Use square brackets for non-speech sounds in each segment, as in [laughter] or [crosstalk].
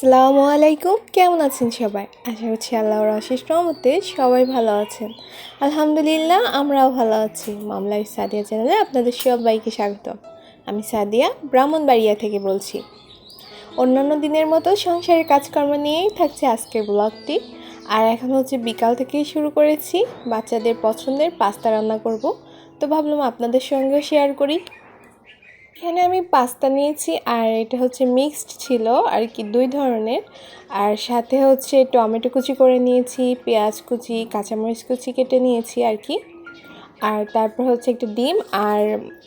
আসসালামু আলাইকুম। কেমন আছেন সবাই? আশা করছি আল্লাহর অশেষ রহমতে সবাই ভালো আছেন। আলহামদুলিল্লাহ, আমরাও ভালো আছি। মামলার সাদিয়া চ্যানেলে আপনাদের সবাইকে স্বাগত। আমি সাদিয়া, ব্রাহ্মণবাড়িয়া থেকে বলছি। অন্যান্য দিনের মতো সংসারের কাজকর্ম নিয়েই থাকছে আজকের ব্লগটি। আর এখন হচ্ছে বিকাল থেকেই শুরু করেছি। বাচ্চাদের পছন্দের পাস্তা রান্না করব। তো ভাবলাম আপনাদের সঙ্গেও শেয়ার করি। এখানে আমি পাস্তা নিয়েছি আর এটা হচ্ছে মিক্সড ছিল আর কি দুই ধরনের। আর সাথে হচ্ছে টমেটো কুচি করে নিয়েছি, পেঁয়াজ কুচি, কাঁচামরিচ কুচি কেটে নিয়েছি আর কি। আর তারপর হচ্ছে একটা ডিম আর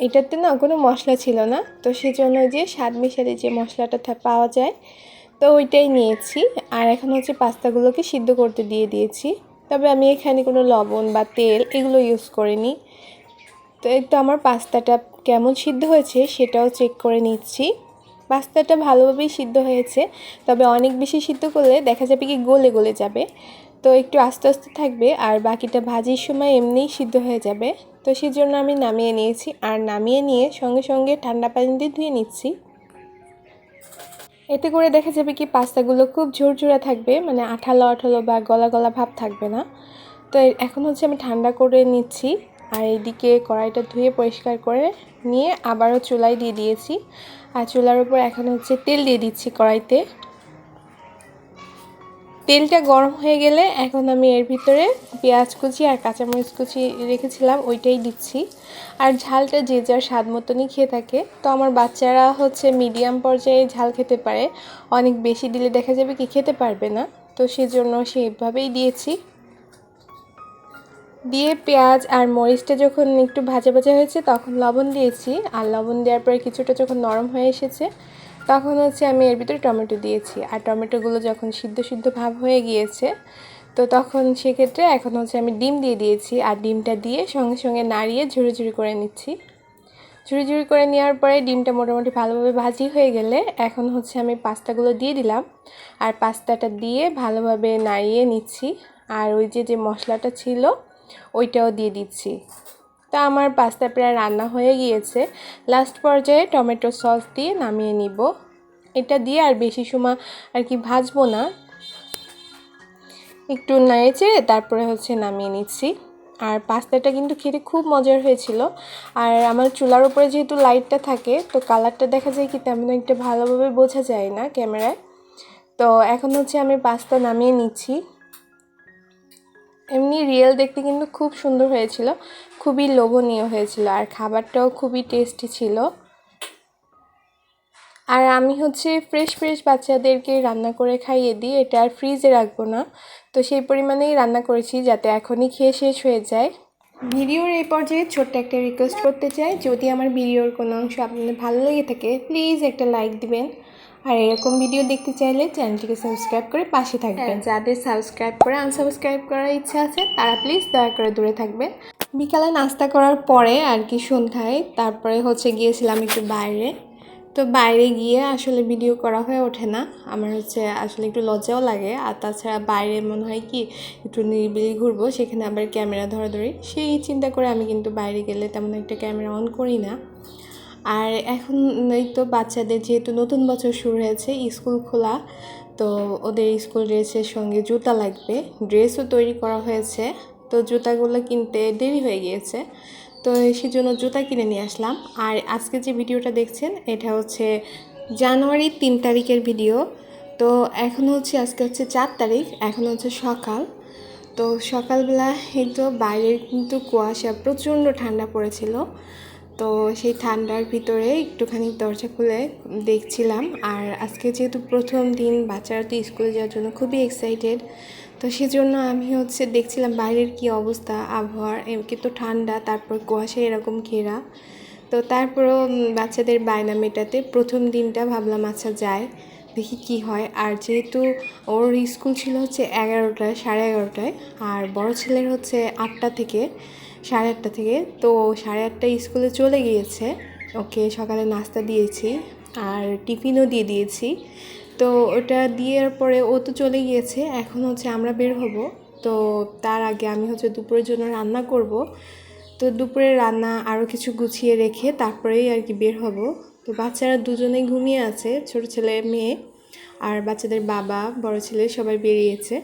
এটাতে না কোনো মশলা ছিল না। তো সেজন্য যে স্বাদ মিশালে যে মশলাটা পাওয়া যায়, তো ওইটাই নিয়েছি। আর এখন হচ্ছে পাস্তাগুলোকে সিদ্ধ করতে দিয়ে দিয়েছি। তবে আমি এখানে কোনো লবণ বা তেল এগুলো ইউজ করিনি। তো এই তো আমার পাস্তাটা কেমন সিদ্ধ হয়েছে সেটাও চেক করে নিচ্ছি। পাস্তাটা ভালোভাবেই সিদ্ধ হয়েছে, তবে অনেক বেশি সিদ্ধ করলে দেখা যাবে কি গলে গলে যাবে। তো একটু আস্তে আস্তে থাকবে আর বাকিটা ভাজির সময় এমনিই সিদ্ধ হয়ে যাবে। তো সেই জন্য আমি নামিয়ে নিয়েছি আর নামিয়ে নিয়ে সঙ্গে সঙ্গে ঠান্ডা পানি দিয়ে ধুয়ে নিচ্ছি। এতে করে দেখা যাবে কি পাস্তাগুলো খুব ঝুরঝুরে থাকবে মানে আঠালো আঠালো বা গলা গলা ভাব থাকবে না। তো এখন হচ্ছে আমি ঠান্ডা করে নিচ্ছি। আর এদিকে কড়াইটা ধুয়ে পরিষ্কার করে নিয়ে আবারও চুলায় দিয়ে দিয়েছি। আর চুলার উপর এখন হচ্ছে তেল দিয়ে দিচ্ছি কড়াইতে। তেলটা গরম হয়ে গেলে এখন আমি এর ভিতরে পেঁয়াজ কুচি আর কাঁচামরিচ কুচি রেখেছিলাম, ওইটাই দিচ্ছি। আর ঝালটা যে যার স্বাদ মতনই খেয়ে থাকে। তো আমার বাচ্চারা হচ্ছে মিডিয়াম পর্যায়ে ঝাল খেতে পারে। অনেক বেশি দিলে দেখা যাবে কি খেতে পারবে না। তো সেজন্য সেইভাবেই দিয়েছি। দিয়ে পেঁয়াজ আর মরিচটা যখন একটু ভাজা ভাজা হয়েছে, তখন লবণ দিয়েছি। আর লবণ দেওয়ার পরে কিছুটা যখন নরম হয়ে এসেছে, তখন হচ্ছে আমি এর ভিতরে টমেটো দিয়েছি। আর টমেটোগুলো যখন সিদ্ধ সিদ্ধ ভাব হয়ে গিয়েছে, তো তখন সেক্ষেত্রে এখন হচ্ছে আমি ডিম দিয়ে দিয়েছি। আর ডিমটা দিয়ে সঙ্গে সঙ্গে নাড়িয়ে ঝুড়ি ঝুড়ি করে নিচ্ছি। ঝুড়ি ঝুড়ি করে নেওয়ার পরে ডিমটা মোটামুটি ভালোভাবে ভাজি হয়ে গেলে এখন হচ্ছে আমি পাস্তাগুলো দিয়ে দিলাম। আর পাস্তাটা দিয়ে ভালোভাবে নাড়িয়ে নিচ্ছি। আর ওই যে যে মশলাটা ছিল ওইটাও দিয়ে দিচ্ছি। তা আমার পাস্তা প্রায় রান্না হয়ে গিয়েছে। লাস্ট পর্যায়ে টমেটো সস দিয়ে নামিয়ে নিব। এটা দিয়ে আর বেশি সময় আর কি ভাজবো না। একটু নেড়ে তারপরে হচ্ছে নামিয়ে নিচ্ছি। আর পাস্তাটা কিন্তু খেতে খুব মজার হয়েছিল। আর আমার চুলার উপরে যেহেতু লাইটটা থাকে, তো কালারটা দেখা যায় কি তেমন একটা ভালোভাবে বোঝা যায় না ক্যামেরায়। তো এখন হচ্ছে আমি পাস্তা নামিয়ে নিচ্ছি। এমনি রিয়েল দেখতে কিন্তু খুব সুন্দর হয়েছিল, খুবই লোভনীয় হয়েছিল আর খাবারটাও খুবই টেস্টি ছিল। আর আমি হচ্ছে ফ্রেশ ফ্রেশ বাচ্চাদেরকে রান্না করে খাইয়ে দিই, এটা আর ফ্রিজে রাখব না। তো সেই পরিমাণেই রান্না করেছি যাতে এখনই খেয়ে শেষ হয়ে যায়। ভিডিওর এই পর্যায়ে ছোট্ট একটা রিকোয়েস্ট করতে চাই, যদি আমার ভিডিওর কোনো অংশ আপনাদের ভালো লেগে থাকে প্লিজ একটা লাইক দিবেন। আর এরকম ভিডিও দেখতে চাইলে চ্যানেলটিকে সাবস্ক্রাইব করে পাশে থাকবেন। যাদের সাবস্ক্রাইব করে আনসাবস্ক্রাইব করার ইচ্ছা আছে তারা প্লিজ দয়া করে দূরে থাকবেন। বিকালে নাস্তা করার পরে আর কি সন্ধ্যায় তারপরে হচ্ছে গিয়েছিলাম একটু বাইরে। তো বাইরে গিয়ে আসলে ভিডিও করা হয়ে ওঠে না। আমার হচ্ছে আসলে একটু লজ্জাও লাগে। আর তাছাড়া বাইরে মনে হয় কি একটু নিরিবিলি ঘুরবো সেখানে আবার ক্যামেরা ধরাধরি। সেই চিন্তা করে আমি কিন্তু বাইরে গেলে তেমন একটা ক্যামেরা অন করি না। আর এখন এই তো বাচ্চাদের যেহেতু নতুন বছর শুরু হয়েছে, স্কুল খোলা, তো ওদের স্কুল ড্রেসের সঙ্গে জুতা লাগবে। ড্রেসও তৈরি করা হয়েছে, তো জুতাগুলো কিনতে দেরি হয়ে গিয়েছে, তো সেই জন্য জুতা কিনে নিয়ে আসলাম। আর আজকে যে ভিডিওটা দেখছেন, এটা হচ্ছে জানুয়ারি তিন তারিখের ভিডিও। তো এখন হচ্ছে, আজকে হচ্ছে চার তারিখ, এখন হচ্ছে সকাল। তো সকালবেলা এই তো বাইরের কিন্তু কুয়াশা, প্রচণ্ড ঠান্ডা পড়েছিল। তো সেই ঠান্ডার ভিতরে একটুখানি দরজা খুলে দেখছিলাম। আর আজকে যেহেতু প্রথম দিন, বাচ্চারা তো স্কুলে যাওয়ার জন্য খুবই এক্সাইটেড তো সেজন্য আমি হচ্ছে দেখছিলাম বাইরের কি অবস্থা, আবহাওয়ার কিন্তু ঠান্ডা, তারপর কুয়াশা এরকম ঘেরা। তো তারপরও বাচ্চাদের বায়না মেটাতে প্রথম দিনটা ভাবলাম আচ্ছা যায় দেখি কি হয়। আর যেহেতু ওর স্কুল ছিল হচ্ছে এগারোটায়, সাড়ে এগারোটায়, আর বড় ছেলের হচ্ছে আটটা থেকে সাড়ে আটটা থেকে। তো সাড়ে আটটায় স্কুলে চলে গিয়েছে। ওকে সকালে নাস্তা দিয়েছি আর টিফিনও দিয়ে দিয়েছি। তো ওটা দেওয়ার পরে ও তো চলে গিয়েছে। এখন হচ্ছে আমরা বের হব। তো তার আগে আমি হচ্ছে দুপুরের জন্য রান্না করব। তো দুপুরে রান্না আরও কিছু গুছিয়ে রেখে তারপরেই আর কি বের হব। তো বাচ্চারা দুজনেই ঘুমিয়ে আছে, ছোট ছেলে মেয়ে আর বাচ্চাদের বাবা, বড় ছেলে সবাই বেরিয়েছে।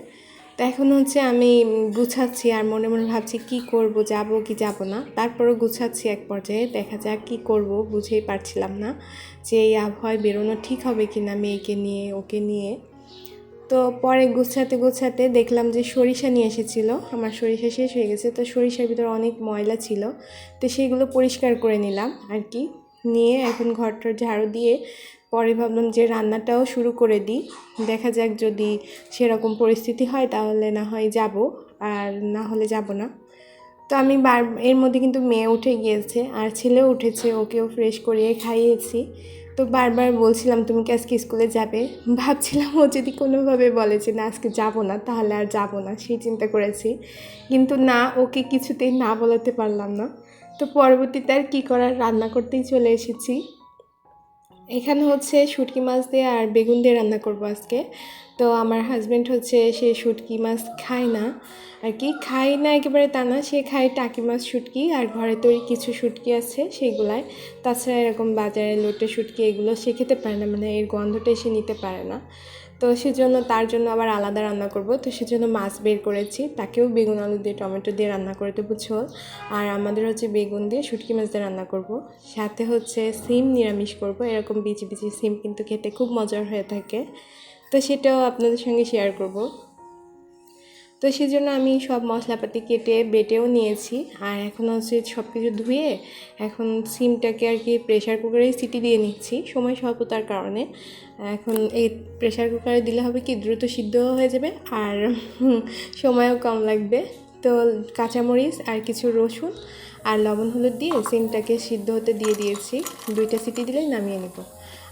তো এখন হচ্ছে আমি গুছাচ্ছি আর মনে মনে ভাবছি কি করব, যাব কি যাব না। তারপরেও গুছাচ্ছি এক পর্যায়ে, দেখা যাক কি করব, বুঝেই পারছিলাম না যে এই আবহাওয়ায় বেরোনো ঠিক হবে কি না মেয়েকে নিয়ে, ওকে নিয়ে। তো পরে গুছাতে গুছাতে দেখলাম যে সরিষা নিয়ে এসেছিল, আমার সরিষা শেষ হয়ে গেছে, তো সরিষার ভিতরে অনেক ময়লা ছিল, তো সেইগুলো পরিষ্কার করে নিলাম আর কি। নিয়ে এখন ঘরটার ঝাড়ু দিয়ে পরে ভাবলাম যে রান্নাটাও শুরু করে দিই। দেখা যাক যদি সেরকম পরিস্থিতি হয় তাহলে না হয় যাব, আর না হলে যাব না। তো আমি বার, এর মধ্যে কিন্তু মেয়ে উঠে গিয়েছে আর ছেলেও উঠেছে, ওকেও ফ্রেশ করিয়ে খাইয়েছি। তো বারবার বলছিলাম, তুমি কি আজকে স্কুলে যাবে? ভাবছিলাম ও যদি কোনোভাবে বলে যে, না, আজকে যাব না, তাহলে আর যাব না। সেই চিন্তা করেছি। কিন্তু না, ওকে কিছুতেই না বলাতে পারলাম না। তো পরবর্তীতে আর কী করার? রান্না করতেই চলে এসেছি। এখানে হচ্ছে শুটকি মাছ দিয়ে আর বেগুন দিয়ে রান্না করব আজকে। তো আমার হাজব্যান্ড হচ্ছে সে শুটকি মাছ খায় না। আর কি খায় না একেবারে তা না, সে খায় টাকি মাছ, শুটকি, আর ঘরে তৈরি কিছু শুটকি আছে সেগুলাই তাছাড়া এরকম বাজারে লোটে শুটকি এগুলো সে খেতে পারে না মানে এর গন্ধটা সে নিতে পারে না। তো সেজন্য তার জন্য আবার আলাদা রান্না করব। তো সেজন্য মাছ বের করেছি, তাকেও বেগুন আলু দিয়ে, টমেটো দিয়ে রান্না করে দেবো, ঝোল। আর আমাদের হচ্ছে বেগুন দিয়ে শুটকি মাছ দিয়ে রান্না করব। সাথে হচ্ছে সিম নিরামিষ করব, এরকম বিচি বিচি সিম কিন্তু খেতে খুব মজার হয়ে থাকে। তো সেটাও আপনাদের সঙ্গে শেয়ার করব। তো সেজন্য আমি সব মশলাপাতি কেটে বেটেও নিয়েছি। আর এখন হচ্ছে সব কিছু ধুয়ে এখন সিমটাকে আর কি প্রেশার কুকারেই সিটি দিয়ে নিচ্ছি। সময় স্বল্পতার কারণে। এখন এই প্রেশার কুকারে দিলে হবে কি দ্রুত সিদ্ধ হয়ে যাবে আর [laughs] সময়ও কম লাগবে। তো কাঁচামরিচ আর কিছু রসুন আর লবণ হলুদ দিয়ে সিমটাকে সিদ্ধ হতে দিয়ে দিয়েছি। দুইটা সিটি দিলেই নামিয়ে নেব।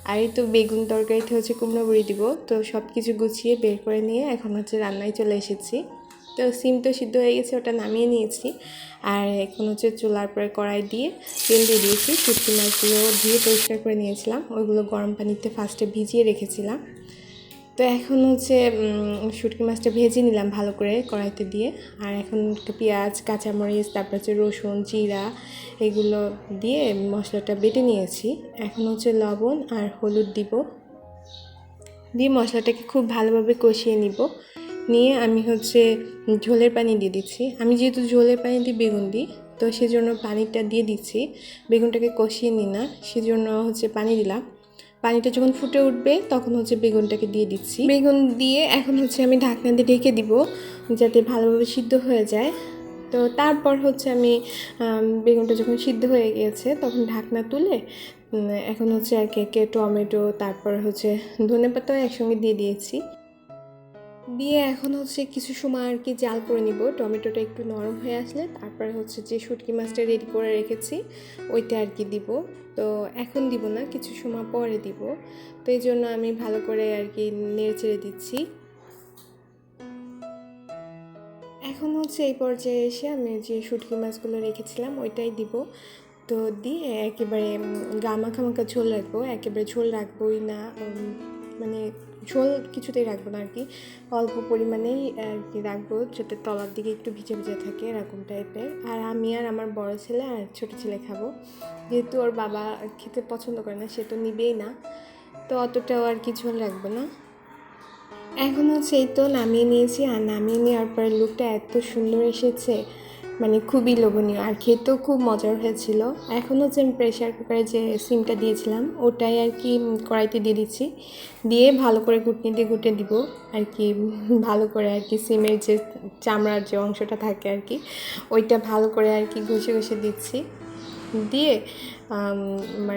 আর এই তো বেগুন তরকারিতে হচ্ছে কুমড়ো বড়ি দিব। তো সব কিছু গুছিয়ে বের করে নিয়ে এখন হচ্ছে রান্নায় চলে এসেছি। তো সিম তো সিদ্ধ হয়ে গেছে, ওটা নামিয়ে নিয়েছি। আর এখন হচ্ছে চুলার পরে কড়াই দিয়ে তেল দিয়ে দিয়েছি। শুটকি মাছগুলো ধুয়ে পরিষ্কার করে নিয়েছিলাম। ওইগুলো গরম পানিতে ফার্স্টে ভিজিয়ে রেখেছিলাম। তো এখন হচ্ছে শুটকি মাছটা ভেজে নিলাম ভালো করে কড়াইতে দিয়ে। আর এখন পেঁয়াজ, কাঁচামরিচ, তারপর হচ্ছে রসুন, জিরা এগুলো দিয়ে মশলাটা বেটে নিয়েছি। এখন হচ্ছে লবণ আর হলুদ দিব। দিয়ে মশলাটাকে খুব ভালোভাবে কষিয়ে নিব। নিয়ে আমি হচ্ছে ঝোলের পানি দিয়ে দিচ্ছি। আমি যেহেতু ঝোলের পানি দিয়ে বেগুন দিই, তো সেজন্য পানিটা দিয়ে দিচ্ছি। বেগুনটাকে কষিয়ে নিই না, সেজন্য হচ্ছে পানি দিলাম। পানিটা যখন ফুটে উঠবে, তখন হচ্ছে বেগুনটাকে দিয়ে দিচ্ছি। বেগুন দিয়ে এখন হচ্ছে আমি ঢাকনা দিয়ে ঢেকে দিব, যাতে ভালোভাবে সিদ্ধ হয়ে যায়। তো তারপর হচ্ছে আমি বেগুনটা যখন সিদ্ধ হয়ে গিয়েছে, তখন ঢাকনা তুলে এখন হচ্ছে একে একে টমেটো, তারপর হচ্ছে ধনে পাতাও একসঙ্গে দিয়ে দিয়েছি। দিয়ে এখন হচ্ছে কিছু সময় আর কি জাল করে নিব। টমেটোটা একটু নরম হয়ে আসলে তারপরে হচ্ছে যে শুটকি মাছটা রেডি করে রেখেছি, ওইটা আর কি দিব। তো এখন দিব না, কিছু সময় পরে দিব। তো এই জন্য আমি ভালো করে আর কি নেড়ে চেড়ে দিচ্ছি। এখন হচ্ছে এই পর্যায়ে এসে আমি যে শুটকি মাছগুলো রেখেছিলাম, ওইটাই দিব। তো দিয়ে একেবারে গা মাখা মাখা ঝোল রাখব, একেবারে ঝোল রাখবোই না মানে ঝোল কিছুতেই রাখব না আর কি। অল্প পরিমাণেই আর কি রাখব যাতে তলার দিকে একটু ভিজে ভিজে থাকে এরকম টাইপের। আর আমি আর আমার বড় ছেলে আর ছোটো ছেলে খাব। যেহেতু ওর বাবা খেতে পছন্দ করে না, সে তো নিবেই না। তো অতটাও আর কি ঝোল রাখব না। এখন হচ্ছে এই তো নামিয়ে নিয়েছি। আর নামিয়ে নেওয়ার পরে লুকটা এত সুন্দর এসেছে। মানে খুবই লোভনীয় আর খেতেও খুব মজার হয়েছিল। এখন হচ্ছে আমি প্রেশার কুকারে যে সিমটা দিয়েছিলাম, ওটাই আর কি কড়াইতে দিয়ে দিচ্ছি। দিয়ে ভালো করে ঘুটনি দিয়ে ঘুটে দিব আর কি, ভালো করে আর কি সিমের যে চামড়ার যে অংশটা থাকে আর কি, ওইটা ভালো করে আর কি ঘষে ঘষে দিচ্ছি। দিয়ে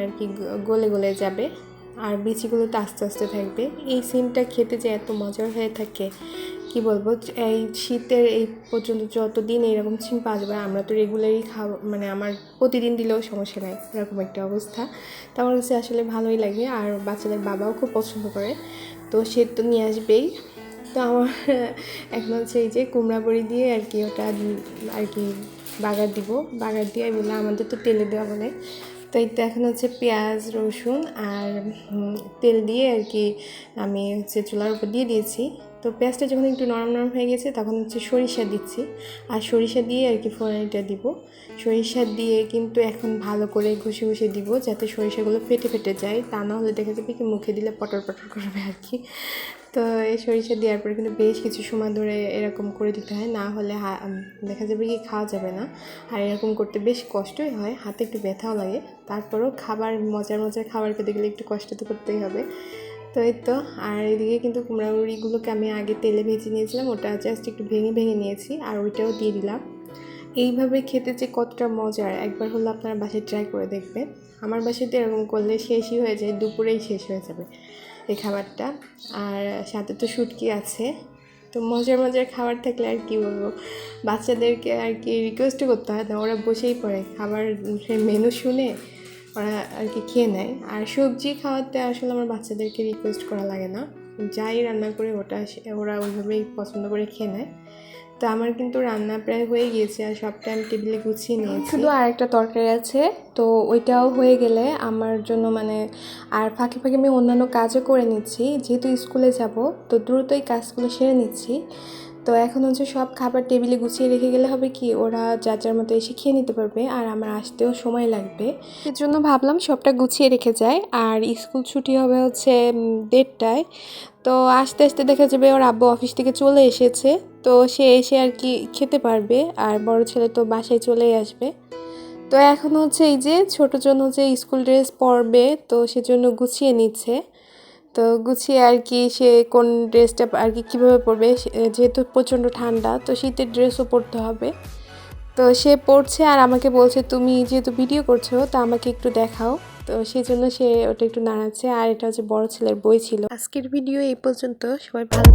আর কি গলে গলে যাবে আর বিচিগুলো তো আস্তে আস্তে থাকবে। এই সিমটা খেতে যে এত মজার হয়ে থাকে কি বলব, এই শীতের এই পর্যন্ত যতদিন এরকম সিম যাবে, আমরা তো রেগুলারই খাওয়া মানে আমার প্রতিদিন দিলেও সমস্যা নাই, এরকম একটা অবস্থা। তো আমার কাছে আসলে ভালোই লাগে, আর বাচ্চাদের বাবাও খুব পছন্দ করে, তো সে তো নিয়ে আসবেই। তো আমার [laughs] এখন হচ্ছে এই যে কুমড়া বড়ি দিয়ে আর কি ওটা আর কি বাগার দিব, বাগার দিয়ে বলে আমাদের তো তেলে দেওয়া বলে। তো তো এখন হচ্ছে পেঁয়াজ, রসুন আর তেল দিয়ে আর কি আমি হচ্ছে চুলার উপর দিয়ে দিয়েছি। তো পেঁয়াজটা যখন একটু নরম নরম হয়ে গেছে, তখন হচ্ছে সরিষা দিচ্ছি। আর সরিষা দিয়ে আর কি ফোড়নটা দিব। সরিষা দিয়ে কিন্তু এখন ভালো করে ঘষে ঘষে দিব, যাতে সরিষাগুলো ফেটে ফেটে যায়। তা না হলে দেখা যাবে কি মুখে দিলে পটর পটর করবে আর কি। তো এই সরিষা দেওয়ার পরে কিন্তু বেশ কিছু সময় ধরে এরকম করে দিতে হয়। না হলে দেখা যাবে কি খাওয়া যাবে না। আর এরকম করতে বেশ কষ্টই হয়। হাতে একটু ব্যথাও লাগে। তারপরেও খাবার, মজার মজার খাবার খেতে গেলে একটু কষ্ট তো করতেই হবে। তো এই তো, আর এদিকে কিন্তু কুমড়াগুড়িগুলোকে আমি আগে তেলে ভেজে নিয়েছিলাম, ওটা জাস্ট একটু ভেঙে ভেঙে নিয়েছি, আর ওইটাও দিয়ে দিলাম। এইভাবে খেতে যে কতটা মজার, একবার হলো আপনারা বাসায় ট্রাই করে দেখবেন। আমার বাসাতে এরকম করলে শেষই হয়ে যায়, দুপুরেই শেষ হয়ে যাবে এই খাবারটা। আর সাথে তো শুটকি আছে, তো মজার মজার খাবার থাকলে আর কি বলব? বাচ্চাদেরকে আর কি রিকোয়েস্টও করতে হয় না, ওরা বসেই পড়ে। খাবার মেনু শুনে ওরা আর কি খেয়ে নেয়। আর সবজি খাওয়াতে আসলে আমার বাচ্চাদেরকে রিকোয়েস্ট করা লাগে না। যাই রান্না করে ওটা ওরা ওইভাবেই পছন্দ করে খেয়ে নেয়। তো আমার কিন্তু রান্না প্রায় হয়ে গিয়েছে আর সব টাইম টেবিলে গুছিয়ে নিয়েছি। শুধু আর একটা তরকারি আছে, তো ওইটাও হয়ে গেলে আমার জন্য মানে আর ফাঁকে ফাঁকে আমি অন্যান্য কাজও করে নিচ্ছি। যেহেতু স্কুলে যাব, তো দ্রুতই কাজগুলো সেরে নিচ্ছি। তো এখন হচ্ছে সব খাবার টেবিলে গুছিয়ে রেখে গেলে হবে কি, ওরা যার যার মতো এসে খেয়ে নিতে পারবে আর আমার আসতেও সময় লাগবে। এর জন্য ভাবলাম সবটা গুছিয়ে রেখে যায় আর স্কুল ছুটি হবে হচ্ছে দেড়টায়। তো আস্তে আস্তে দেখা যাবে ওর আব্বু অফিস থেকে চলে এসেছে, তো সে এসে আর কি খেতে পারবে আর বড় ছেলে তো বাসায় চলেই আসবে। তো এখন হচ্ছে এই যে ছোটো জন হচ্ছে স্কুল ড্রেস পরবে, তো সেজন্য গুছিয়ে নিচ্ছে। তো গুছিয়ে আর কি সে কোন ড্রেসটা আর কি কীভাবে পরবে? যেহেতু প্রচণ্ড ঠান্ডা, তো শীতের ড্রেসও পরতে হবে। তো সে পড়ছে আর আমাকে বলছে, তুমি যেহেতু ভিডিও করছ, তো আমাকে একটু দেখাও। তো সেই জন্য সে ওটা একটু নাড়াচ্ছে। আর এটা হচ্ছে বড় ছেলের বই ছিল। আজকের ভিডিও এই পর্যন্ত। সবাই ভালো।